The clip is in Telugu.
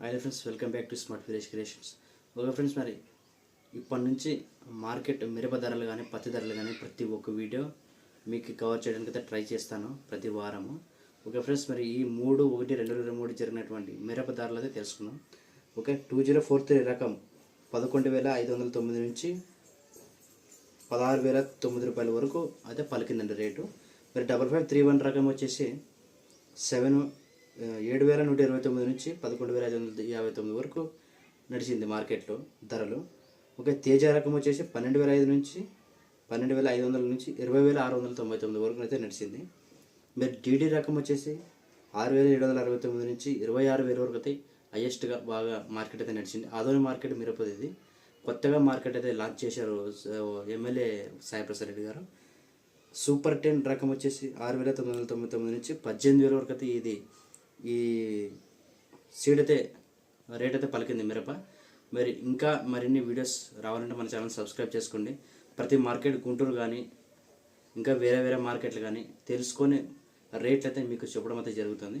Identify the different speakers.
Speaker 1: Hello friends welcome back to smart village creations okay friends మరి ఇప్పటి నుంచి మార్కెట్ మిరప ధరలు కానీ పత్తి ధరలు కానీ ప్రతి ఒక్క వీడియో మీకు కవర్ చేయడానికి అయితే ట్రై చేస్తాను ప్రతి వారము. ఓకే ఫ్రెండ్స్ మరి ఈ మూడు ఒకటి రెండు వేల మూడు జరిగినటువంటి మిరప ధరలు అయితే తెలుసుకుందాం. Okay two zero four three రకం పదకొండు వేల ఐదు వందల తొమ్మిది నుంచి పదహారు వేల తొమ్మిది రూపాయల వరకు అయితే పలికిందండి రేటు. మరి డబల్ ఫైవ్ త్రీ వన్ రకం వచ్చేసి సెవెన్ ఏడు వేల నూట ఇరవై తొమ్మిది నుంచి పదకొండు వేల ఐదు వందల యాభై తొమ్మిది వరకు నడిచింది మార్కెట్లో ధరలు. ఒక తేజ రకం వచ్చేసి పన్నెండు వేల ఐదు నుంచి పన్నెండు వేల ఐదు వందల నుంచి ఇరవై వేల ఆరు వందల తొంభై తొమ్మిది వరకు అయితే నడిచింది. మరి డీడీ రకం వచ్చేసి ఆరు వేల ఏడు వందల అరవై తొమ్మిది నుంచి ఇరవై ఆరు వేల వరకు అయితే హయ్యెస్ట్గా బాగా మార్కెట్ అయితే నడిచింది. ఆదోని మార్కెట్ మిరపది ఇది. కొత్తగా మార్కెట్ అయితే లాంచ్ చేశారు ఎమ్మెల్యే సాయిప్రసాద్ రెడ్డి గారు. సూపర్ టెన్ రకం వచ్చేసి ఆరు వేల తొమ్మిది వందల తొంభై తొమ్మిది నుంచి పద్దెనిమిది వేల వరకు అయితే ఇది ఈ సీడ్ అయితే రేట్ అయితే పలికింది మిరప. మరి ఇంకా మరిన్ని వీడియోస్ రావాలంటే మన ఛానల్ సబ్స్క్రైబ్ చేసుకోండి. ప్రతి మార్కెట్ గుంటూరు కానీ ఇంకా వేరే వేరే మార్కెట్లు కానీ తెలుసుకొని రేట్లు అయితే మీకు చెప్పడం అయితే జరుగుతుంది.